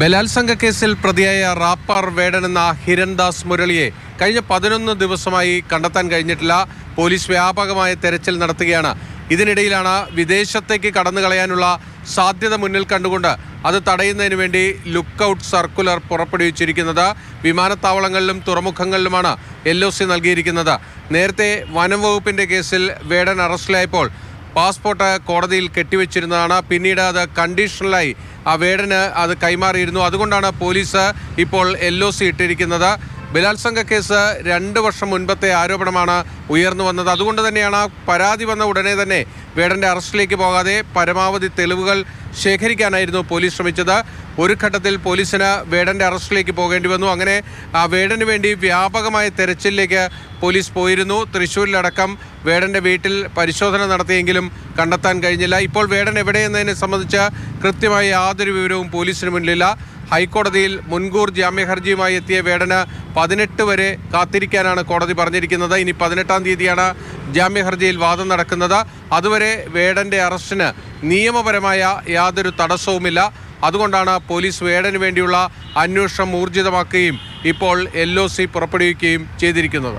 ബലാത്സംഗ കേസിൽ പ്രതിയായ റാപ്പർ വേടൻ എന്ന ഹിരൺദാസ് മുരളിയെ കഴിഞ്ഞ പതിനൊന്ന് ദിവസമായി കണ്ടെത്താൻ കഴിഞ്ഞിട്ടില്ല. പോലീസ് വ്യാപകമായ തെരച്ചിൽ നടത്തുകയാണ്. ഇതിനിടയിലാണ് വിദേശത്തേക്ക് കടന്നു കളയാനുള്ള സാധ്യത മുന്നിൽ കണ്ടുകൊണ്ട് അത് തടയുന്നതിന് വേണ്ടി ലുക്ക് ഔട്ട് സർക്കുലർ പുറപ്പെടുവിച്ചിരിക്കുന്നത്. വിമാനത്താവളങ്ങളിലും തുറമുഖങ്ങളിലുമാണ് എൽ ഒ സി നൽകിയിരിക്കുന്നത്. നേരത്തെ വനം വകുപ്പിന്റെ കേസിൽ വേടൻ അറസ്റ്റിലായപ്പോൾ പാസ്പോർട്ട് കോടതിയിൽ കെട്ടിവെച്ചിരുന്നതാണ്. പിന്നീട് അത് കണ്ടീഷണലായി ആ വേടന് അത് കൈമാറിയിരുന്നു. അതുകൊണ്ടാണ് പോലീസ് ഇപ്പോൾ എൽ ഒ സി ഇട്ടിരിക്കുന്നത്. ബലാത്സംഗ കേസ് രണ്ട് വർഷം മുൻപത്തെ ആരോപണമാണ് ഉയർന്നു വന്നത്. അതുകൊണ്ട് തന്നെയാണ് പരാതി വന്ന ഉടനെ തന്നെ വേടന്റെ അറസ്റ്റിലേക്ക് പോകാതെ പരമാവധി തെളിവുകൾ ശേഖരിക്കാനായിരുന്നു പോലീസ് ശ്രമിച്ചത്. ഒരു ഘട്ടത്തിൽ പോലീസിന് വേടന്റെ അറസ്റ്റിലേക്ക് പോകേണ്ടി വന്നു. അങ്ങനെ ആ വേടന് വേണ്ടി വ്യാപകമായ തെരച്ചിലിലേക്ക് പോലീസ് പോയിരുന്നു. തൃശ്ശൂരിലടക്കം വേടന്റെ വീട്ടിൽ പരിശോധന നടത്തിയെങ്കിലും കണ്ടെത്താൻ കഴിഞ്ഞില്ല. ഇപ്പോൾ വേടൻ എവിടെയെന്നതിനെ സംബന്ധിച്ച് കൃത്യമായ യാതൊരു വിവരവും പോലീസിന് മുന്നിലില്ല. ഹൈക്കോടതിയിൽ മുൻകൂർ ജാമ്യ ഹർജിയുമായി എത്തിയ വേടന് പതിനെട്ട് വരെ കാത്തിരിക്കാനാണ് കോടതി പറഞ്ഞിരിക്കുന്നത്. ഇനി പതിനെട്ടാം തീയതിയാണ് ജാമ്യ ഹർജിയിൽ വാദം നടക്കുന്നത്. അതുവരെ വേടന്റെ അറസ്റ്റിന് നിയമപരമായ യാതൊരു തടസ്സവുമില്ല. അതുകൊണ്ടാണ് പോലീസ് വേടന് വേണ്ടിയുള്ള അന്വേഷണം ഊർജിതമാക്കുകയും ഇപ്പോൾ എൽ പുറപ്പെടുവിക്കുകയും ചെയ്തിരിക്കുന്നത്.